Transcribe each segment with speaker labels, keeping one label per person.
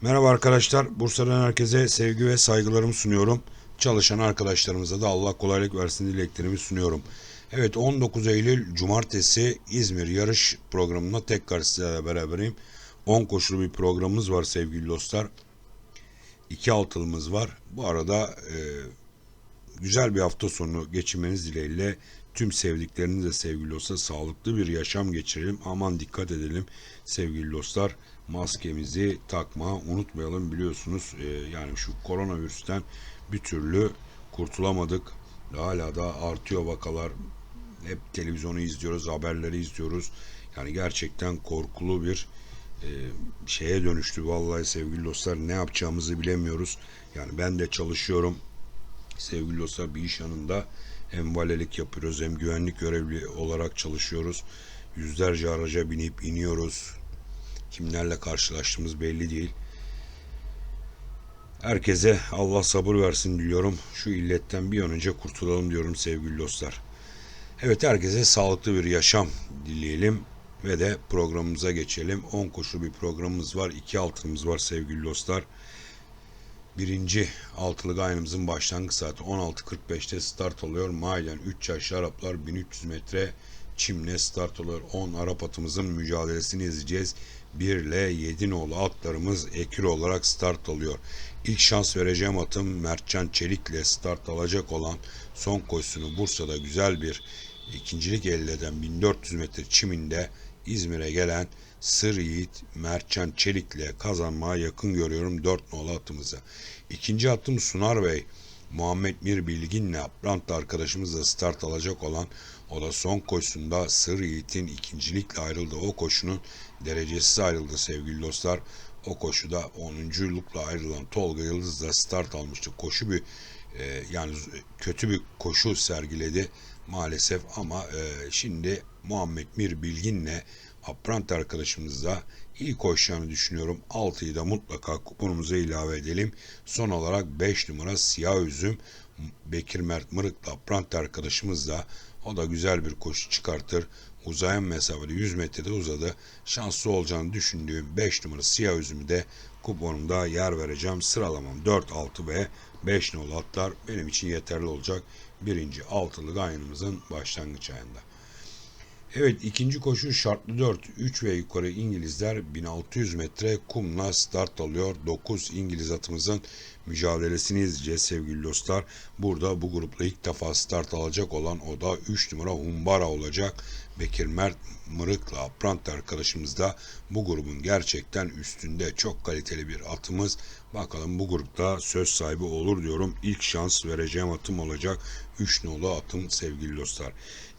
Speaker 1: Merhaba arkadaşlar. Bursa'dan herkese sevgi ve saygılarımı sunuyorum. Çalışan arkadaşlarımıza da Allah kolaylık versin dileklerimi sunuyorum. Evet 19 Eylül Cumartesi İzmir yarış programında tekrar sizlerle beraberim. 10 koşulu bir programımız var sevgili dostlar. 2 altılımız var. Bu arada e, güzel bir hafta sonu geçirmeniz dileğiyle tüm sevdiklerinizle sevgili dostlar sağlıklı bir yaşam geçirelim. Aman dikkat edelim sevgili dostlar. Maskemizi takma unutmayalım biliyorsunuz e, yani şu koronavirüsten bir türlü kurtulamadık. Hala da artıyor vakalar. Hep televizyonu izliyoruz, haberleri izliyoruz. Yani gerçekten korkulu bir e, şeye dönüştü vallahi sevgili dostlar. Ne yapacağımızı bilemiyoruz. Yani ben de çalışıyorum sevgili dostlar bir iş yanında hem valilik yapıyoruz hem güvenlik görevli olarak çalışıyoruz. Yüzlerce araca binip iniyoruz. Kimlerle karşılaştığımız belli değil. Herkese Allah sabır versin diliyorum. Şu illetten bir an önce kurtulalım diyorum sevgili dostlar. Evet herkese sağlıklı bir yaşam dileyelim ve de programımıza geçelim. 10 koşu bir programımız var. 2 altımız var sevgili dostlar. Birinci altılı gayrımızın başlangıç saati 16.45'te start oluyor. Maiden 3 yaşlı Araplar 1300 metre çimle start oluyor. 10 Arap atımızın mücadelesini izleyeceğiz. 1 ile 7 nolu atlarımız ekür olarak start alıyor. İlk şans vereceğim atım Mertcan Çelik ile start alacak olan son koşusunu Bursa'da güzel bir ikincilik elde eden 1400 metre çiminde İzmir'e gelen Sır Yiğit Mertcan Çelik'le kazanmaya yakın görüyorum 4 nolu atımızı. İkinci atım Sunar Bey Muhammed Mir Bilgin'le Brant arkadaşımızla start alacak olan o da son koşusunda Sır Yiğit'in ikincilikle ayrıldığı o koşunun derecesiz ayrıldı sevgili dostlar. O koşuda 10. ayrılan Tolga Yıldız da start almıştı. Koşu bir e, yani kötü bir koşu sergiledi maalesef ama e, şimdi Muhammed Mir Bilgin'le Aprant arkadaşımızla iyi koşacağını düşünüyorum. 6'yı da mutlaka kuponumuza ilave edelim. Son olarak 5 numara Siyah Üzüm Bekir Mert Mırık'la Aprant arkadaşımız da o da güzel bir koşu çıkartır. Uzayan mesafede 100 metrede uzadı. Şanslı olacağını düşündüğüm 5 numara Siyah Üzüm'ü de kuponumda yer vereceğim. Sıralamam 4, 6 ve 5 nolu atlar benim için yeterli olacak. Birinci altılı gayrımızın başlangıç ayında. Evet ikinci koşu şartlı 4. 3 ve yukarı İngilizler 1600 metre kumla start alıyor. 9 İngiliz atımızın mücadelesini izleyeceğiz sevgili dostlar. Burada bu grupla ilk defa start alacak olan o da 3 numara Humbara olacak. Bekir Mert Mırık'la Aprant arkadaşımız da bu grubun gerçekten üstünde çok kaliteli bir atımız. Bakalım bu grupta söz sahibi olur diyorum. İlk şans vereceğim atım olacak. 3 nolu atım sevgili dostlar.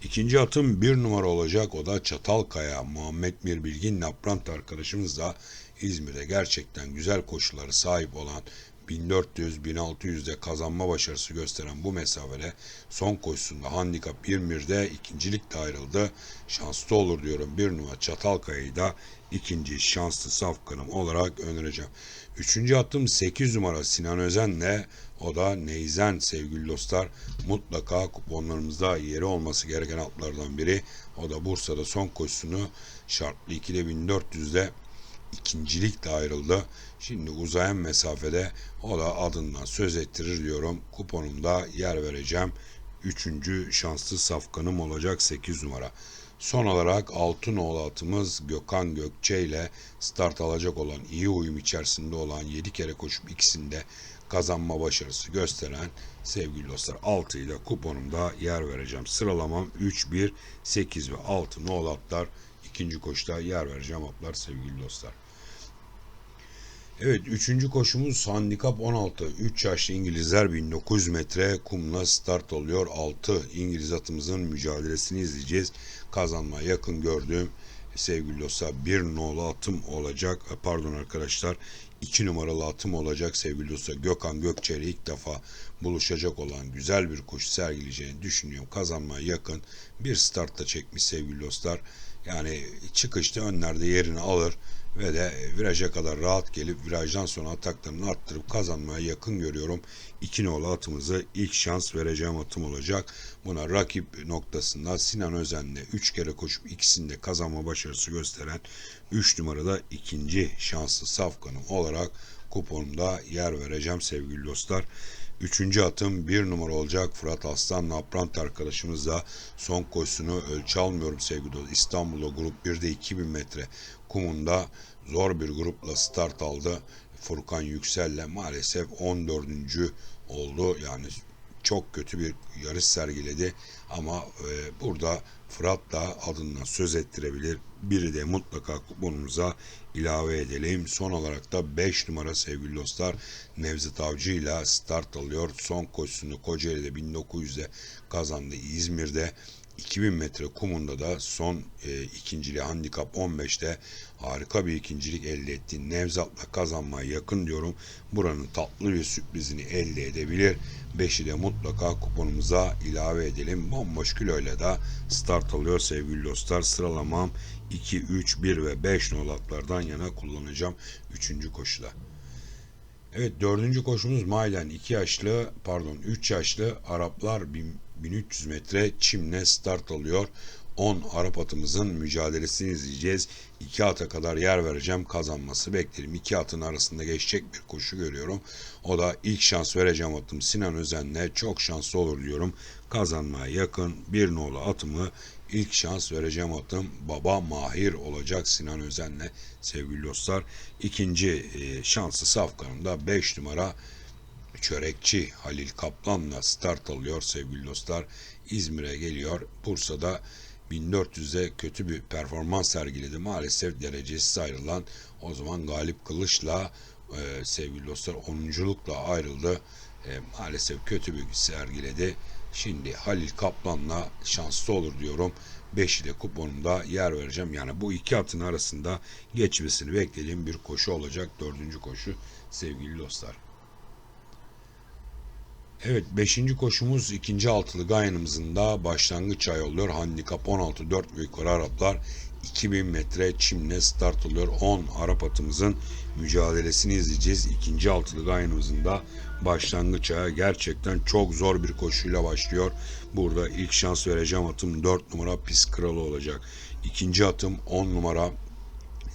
Speaker 1: İkinci atım bir numara olacak. O da Çatalkaya. Muhammed Mir Bilgin Naprant arkadaşımız da İzmir'de gerçekten güzel koşulları sahip olan 1400-1600'de kazanma başarısı gösteren bu mesafede son koşusunda handikap 21'de ikincilikle ayrıldı. Şanslı olur diyorum. Bir numara Çatalkaya'yı da ikinci şanslı safkanım olarak önereceğim. Üçüncü attım 8 numara Sinan Özen'le o da Neyzen sevgili dostlar. Mutlaka kuponlarımızda yeri olması gereken atlardan biri. O da Bursa'da son koşusunu şartlı 2'de 1400'de ikincilikle ayrıldı. Şimdi uzayan mesafede o da adından söz ettirir diyorum. Kuponumda yer vereceğim. Üçüncü şanslı safkanım olacak 8 numara. Son olarak altın oğlu atımız Gökhan Gökçe ile start alacak olan iyi uyum içerisinde olan 7 kere koşup ikisinde kazanma başarısı gösteren sevgili dostlar 6 ile kuponumda yer vereceğim. Sıralamam 3, 1, 8 ve 6 nol atlar. ikinci koşuda yer vereceğim atlar sevgili dostlar. Evet üçüncü koşumuz handikap 16. 3 yaşlı İngilizler 1900 metre kumla start oluyor. 6 İngiliz atımızın mücadelesini izleyeceğiz. Kazanmaya yakın gördüğüm sevgili dostlar bir nolu atım olacak. Pardon arkadaşlar 2 numaralı atım olacak sevgili dostlar. Gökhan Gökçe ile ilk defa buluşacak olan güzel bir koşu sergileyeceğini düşünüyorum. Kazanmaya yakın bir startta çekmiş sevgili dostlar. Yani çıkışta önlerde yerini alır ve de viraja kadar rahat gelip virajdan sonra ataklarını arttırıp kazanmaya yakın görüyorum. İki nolu atımızı ilk şans vereceğim atım olacak. Buna rakip noktasında Sinan Özen'le 3 kere koşup ikisinde kazanma başarısı gösteren 3 numarada ikinci şanslı safkanım olarak kuponumda yer vereceğim sevgili dostlar. Üçüncü atım bir numara olacak. Fırat Aslan Naprant arkadaşımız da son koşusunu ölçü almıyorum sevgili dostlar. İstanbul'da grup 1'de 2000 metre kumunda zor bir grupla start aldı. Furkan Yüksel'le maalesef 14. oldu. Yani çok kötü bir yarış sergiledi ama e, burada Fırat da adından söz ettirebilir. Biri de mutlaka kuponumuza ilave edelim. Son olarak da 5 numara sevgili dostlar Nevzat Avcı ile start alıyor. Son koşusunu Kocaeli'de 1900'de kazandı. İzmir'de 2000 metre kumunda da son e, ikinciliği handikap 15'te harika bir ikincilik elde etti. Nevzat'la kazanmaya yakın diyorum. Buranın tatlı bir sürprizini elde edebilir. 5'i de mutlaka kuponumuza ilave edelim. Bomboş kiloyla da start alıyor sevgili dostlar. Sıralamam 2, 3, 1 ve 5 nolatlardan yana kullanacağım 3. koşuda. Evet dördüncü koşumuz Maylen 2 yaşlı pardon 3 yaşlı Araplar 1300 metre çimle start alıyor. 10 Arap atımızın mücadelesini izleyeceğiz. 2 ata kadar yer vereceğim kazanması beklerim. 2 atın arasında geçecek bir koşu görüyorum. O da ilk şans vereceğim atım Sinan Özen'le çok şanslı olur diyorum. Kazanmaya yakın bir nolu atımı ilk şans vereceğim atım Baba Mahir olacak Sinan Özen'le sevgili dostlar. İkinci e, şanslı safkanımda 5 numara çörekçi Halil Kaplan'la start alıyor sevgili dostlar. İzmir'e geliyor. Bursa'da 1400'de kötü bir performans sergiledi. Maalesef derecesiz ayrılan o zaman Galip Kılıç'la e, sevgili dostlar 10'unculukla ayrıldı. E, maalesef kötü bir sergiledi. Şimdi Halil Kaplan'la şanslı olur diyorum. 5'i de kuponumda yer vereceğim. Yani bu iki atın arasında geçmesini beklediğim bir koşu olacak. Dördüncü koşu sevgili dostlar. Evet 5. koşumuz ikinci altılı gayanımızın da başlangıç ay oluyor. Handikap 16 4 ve yukarı Araplar 2000 metre çimle start oluyor. 10 Arap atımızın mücadelesini izleyeceğiz. İkinci altılı gayanımızın da başlangıç ayı gerçekten çok zor bir koşuyla başlıyor. Burada ilk şans vereceğim atım 4 numara Pis Kralı olacak. İkinci atım 10 numara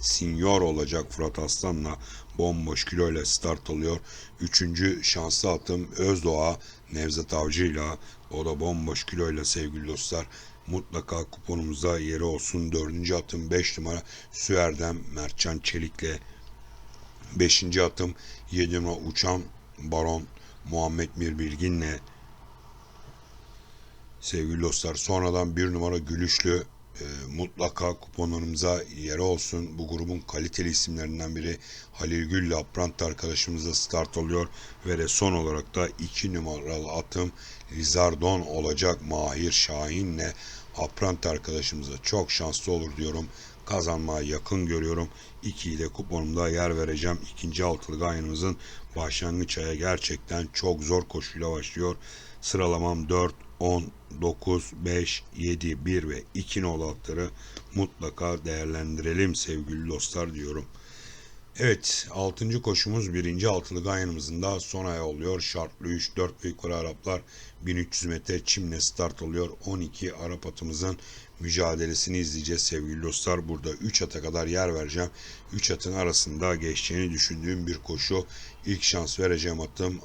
Speaker 1: Sinyor olacak Fırat Aslan'la bomboş kiloyla start alıyor. Üçüncü şanslı atım Özdoğa Nevzat Avcı'yla o da bomboş kiloyla sevgili dostlar. Mutlaka kuponumuzda yeri olsun. Dördüncü atım 5 numara Süerdem Mertcan Çelik'le. Beşinci atım 7 numara Uçan Baron Muhammed Mir Bilgin'le. Sevgili dostlar sonradan bir numara Gülüşlü e, mutlaka kuponlarımıza yeri olsun. Bu grubun kaliteli isimlerinden biri Halil Gül Aprant arkadaşımızla start alıyor ve de son olarak da 2 numaralı atım Lizardon olacak Mahir Şahin'le Aprant arkadaşımıza çok şanslı olur diyorum. Kazanmaya yakın görüyorum. 2'yi de kuponumda yer vereceğim. İkinci altılı gayenimizin başlangıç aya gerçekten çok zor koşuyla başlıyor. Sıralamam 4, 10, 9, 5, 7, 1 ve 2 nolu atları mutlaka değerlendirelim sevgili dostlar diyorum. Evet 6. koşumuz 1. altılı ganyanımızın da son ayağı oluyor. Şartlı 3, 4 ve yukarı Araplar 1300 metre çimle start oluyor. 12 Arap atımızın mücadelesini izleyeceğiz sevgili dostlar. Burada 3 ata kadar yer vereceğim. 3 atın arasında geçeceğini düşündüğüm bir koşu. İlk şans vereceğim atım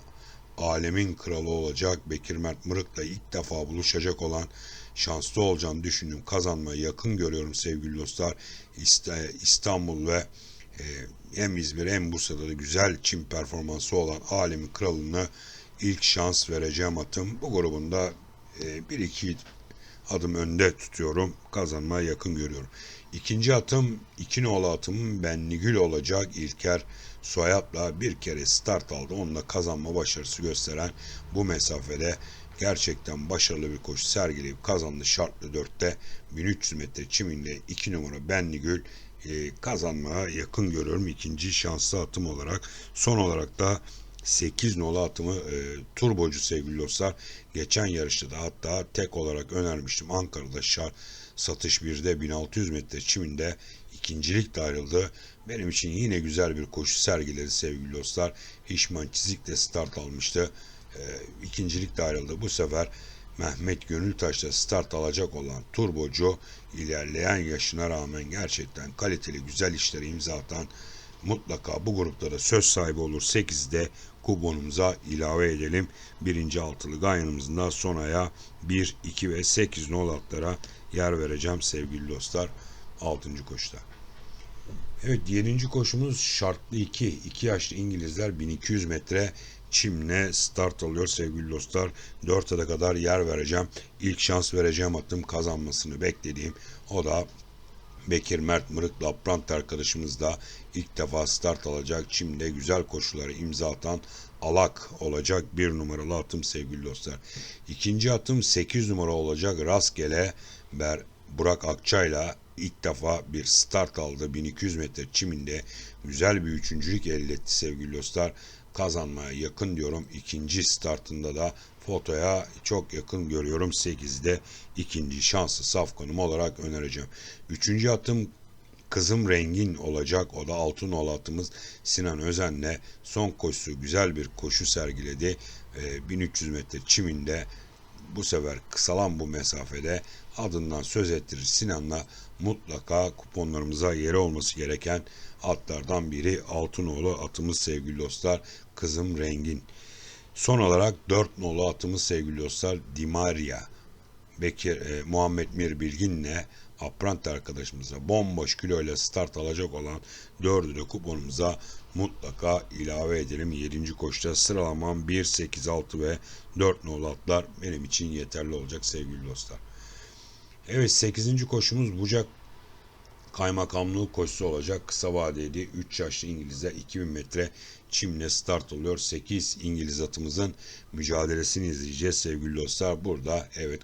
Speaker 1: alemin kralı olacak Bekir Mert Mırık'la ilk defa buluşacak olan şanslı olacağını düşündüm. Kazanmaya yakın görüyorum sevgili dostlar. İstanbul ve e, hem İzmir hem Bursa'da da güzel çim performansı olan alemin kralını ilk şans vereceğim atım. Bu grubunda e, bir iki adım önde tutuyorum. Kazanmaya yakın görüyorum. İkinci atım iki nolu atımın Benligül olacak. İlker Soyap'la bir kere start aldı. Onunla kazanma başarısı gösteren bu mesafede gerçekten başarılı bir koşu sergileyip kazandı. Şartlı 4'te 1300 metre çiminde 2 numara Benligül e, kazanmaya yakın görüyorum ikinci şanslı atım olarak. Son olarak da 8 nolu atımı e, turbocu sevgili dostlar. Geçen yarışta da hatta tek olarak önermiştim. Ankara'da şar, Satış 1'de 1600 metre çiminde ikincilikle ayrıldı. Benim için yine güzel bir koşu sergiledi sevgili dostlar. Hişman Çizik'le start almıştı. E, ikincilikle ayrıldı. Bu sefer Mehmet Gönültaş'ta start alacak olan Turbocu ilerleyen yaşına rağmen gerçekten kaliteli güzel işleri imza atan mutlaka bu grupta da söz sahibi olur. 8'de kuponumuza ilave edelim. Birinci altılı ganyanımızın da son aya 1, 2 ve 8 nol atlara yer vereceğim sevgili dostlar. 6. koşuda. Evet 7. koşumuz şartlı 2. 2 yaşlı İngilizler 1200 metre çimle start alıyor sevgili dostlar. 4 ada kadar yer vereceğim. İlk şans vereceğim atım kazanmasını beklediğim. O da Bekir Mert Mırık Laprant arkadaşımız da ilk defa start alacak. Çim'de güzel koşuları imza atan Alak olacak bir numaralı atım sevgili dostlar. İkinci atım 8 numara olacak rastgele Ber Burak Akçay'la ilk defa bir start aldı. 1200 metre çiminde güzel bir üçüncülük elde etti sevgili dostlar. Kazanmaya yakın diyorum. İkinci startında da fotoya çok yakın görüyorum. 8'de ikinci şanslı safkanım olarak önereceğim. Üçüncü atım Kızım Rengin olacak. O da altın olatımız Sinan Özen'le son koşusu güzel bir koşu sergiledi. Ee, 1300 metre çiminde bu sefer kısalan bu mesafede adından söz ettirir Sinan'la mutlaka kuponlarımıza yeri olması gereken atlardan biri Altınoğlu atımız sevgili dostlar. Kızım Rengin. Son olarak 4 nolu atımız sevgili dostlar Dimaria. Bekir, e, Muhammed Mir Bilgin'le Aprant arkadaşımıza bomboş kiloyla start alacak olan dördü de kuponumuza mutlaka ilave edelim. 7. koşta sıralamam 1, 8, 6 ve 4 nolu atlar benim için yeterli olacak sevgili dostlar. Evet 8. koşumuz Bucak kaymakamlığı koşusu olacak. Kısa vadeli 3 yaşlı İngilizler 2000 metre çimle start oluyor. 8 İngiliz atımızın mücadelesini izleyeceğiz sevgili dostlar. Burada evet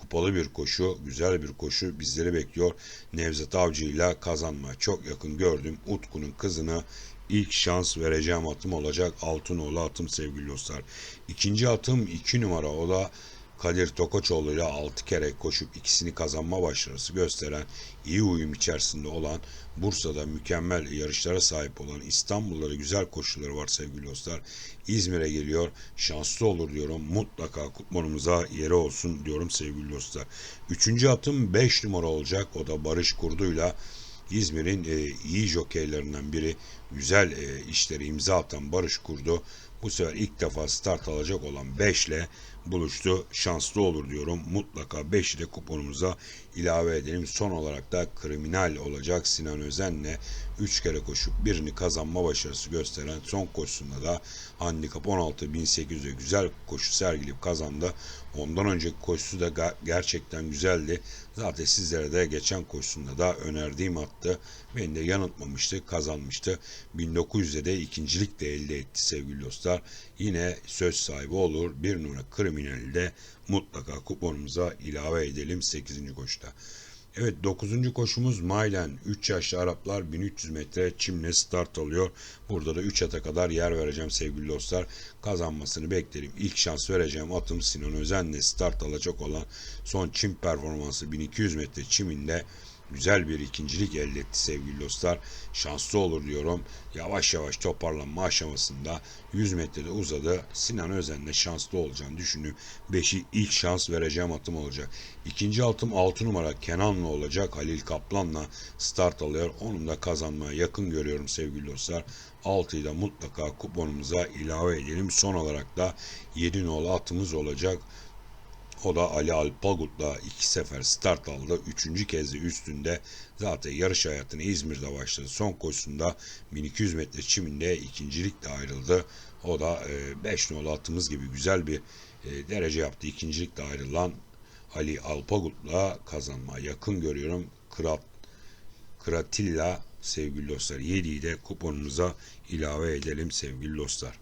Speaker 1: kupalı bir koşu, güzel bir koşu bizleri bekliyor. Nevzat Avcı ile kazanma çok yakın gördüm. Utku'nun kızını ilk şans vereceğim atım olacak. Altınoğlu atım sevgili dostlar. İkinci atım 2 numara o da Kadir Tokoçoğlu ile 6 kere koşup ikisini kazanma başarısı gösteren iyi uyum içerisinde olan Bursa'da mükemmel yarışlara sahip olan İstanbul'da da güzel koşuları var sevgili dostlar. İzmir'e geliyor. Şanslı olur diyorum. Mutlaka kuponumuza yeri olsun diyorum sevgili dostlar. Üçüncü atım 5 numara olacak. O da Barış Kurdu'yla İzmir'in e, iyi jokeylerinden biri. Güzel e, işleri imza atan Barış Kurdu. Bu sefer ilk defa start alacak olan 5 ile buluştu. Şanslı olur diyorum. Mutlaka 5'i de kuponumuza ilave edelim. Son olarak da kriminal olacak Sinan Özen'le 3 kere koşup birini kazanma başarısı gösteren son koşusunda da handikap 16.800'e güzel koşu sergileyip kazandı. Ondan önceki koşusu da gerçekten güzeldi. Zaten sizlere de geçen koşusunda da önerdiğim attı. Beni de yanıltmamıştı, kazanmıştı. 1900'de de ikincilik de elde etti sevgili dostlar. Yine söz sahibi olur. Bir numara kriminali de mutlaka kuponumuza ilave edelim 8. koşuda. Evet 9. koşumuz Maylen 3 yaşlı Araplar 1300 metre çimle start alıyor. Burada da 3 ata kadar yer vereceğim sevgili dostlar. Kazanmasını beklerim. İlk şans vereceğim atım Sinan Özen'le start alacak olan son çim performansı 1200 metre çiminde güzel bir ikincilik elde etti sevgili dostlar. Şanslı olur diyorum. Yavaş yavaş toparlanma aşamasında 100 metrede uzadı. Sinan Özen'le şanslı olacağını düşünüp 5'i ilk şans vereceğim atım olacak. İkinci altım 6 numara Kenan'la olacak. Halil Kaplan'la start alıyor. Onun da kazanmaya yakın görüyorum sevgili dostlar. 6'yı da mutlaka kuponumuza ilave edelim. Son olarak da 7 nolu atımız olacak. O da Ali Alpagut'la iki sefer start aldı. Üçüncü kez de üstünde zaten yarış hayatını İzmir'de başladı. Son koşusunda 1200 metre çiminde ikincilikle ayrıldı. O da 5 e, nolu atımız gibi güzel bir e, derece yaptı. İkincilikle ayrılan Ali Alpagut'la kazanma yakın görüyorum. Krat, Kratilla sevgili dostlar 7'yi de kuponunuza ilave edelim sevgili dostlar.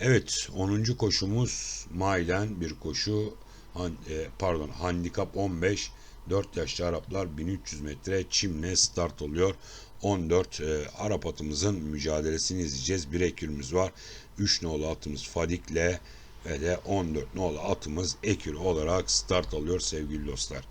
Speaker 1: Evet 10. koşumuz Maylen bir koşu E, pardon handikap 15 4 yaşlı Araplar 1300 metre çimle start oluyor. 14 e, Arap atımızın mücadelesini izleyeceğiz. Bir ekürümüz var. 3 nolu atımız Fadik'le ve de 14 nolu atımız Ekür olarak start alıyor sevgili dostlar.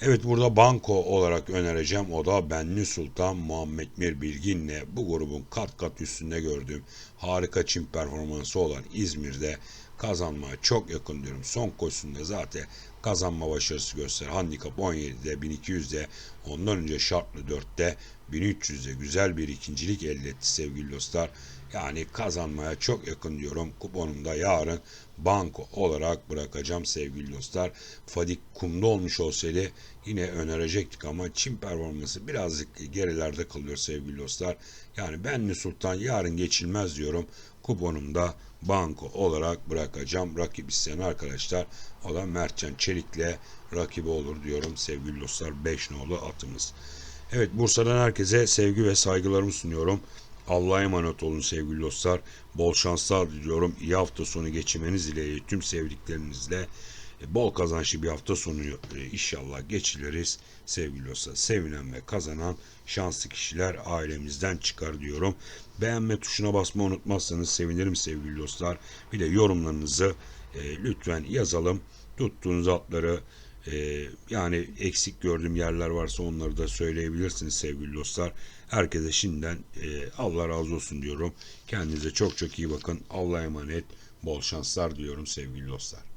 Speaker 1: Evet burada banko olarak önereceğim. O da Benli Sultan Muhammed Mir Bilgin'le bu grubun kat kat üstünde gördüğüm harika çim performansı olan İzmir'de kazanmaya çok yakın diyorum. Son koşusunda zaten kazanma başarısı göster. Handikap 17'de 1200'de ondan önce şartlı 4'te 1300'de güzel bir ikincilik elde etti sevgili dostlar. Yani kazanmaya çok yakın diyorum. Kuponumda yarın banko olarak bırakacağım sevgili dostlar. Fadik kumda olmuş olsaydı yine önerecektik ama Çin performansı birazcık gerilerde kalıyor sevgili dostlar. Yani Benli Sultan yarın geçilmez diyorum. Kuponumda banko olarak bırakacağım. Rakip isteyen arkadaşlar o da Mertcan Çelik'le rakibi olur diyorum sevgili dostlar. 5 nolu atımız. Evet Bursa'dan herkese sevgi ve saygılarımı sunuyorum. Allah'a emanet olun sevgili dostlar. Bol şanslar diliyorum. İyi hafta sonu geçirmeniz dileğiyle tüm sevdiklerinizle bol kazançlı bir hafta sonu e, inşallah geçiririz sevgili dostlar. Sevinen ve kazanan şanslı kişiler ailemizden çıkar diyorum. Beğenme tuşuna basmayı unutmazsanız sevinirim sevgili dostlar. Bir de yorumlarınızı e, lütfen yazalım. Tuttuğunuz atları e, yani eksik gördüğüm yerler varsa onları da söyleyebilirsiniz sevgili dostlar. Herkese şimdiden e, Allah razı olsun diyorum. Kendinize çok çok iyi bakın. Allah'a emanet. Bol şanslar diyorum sevgili dostlar.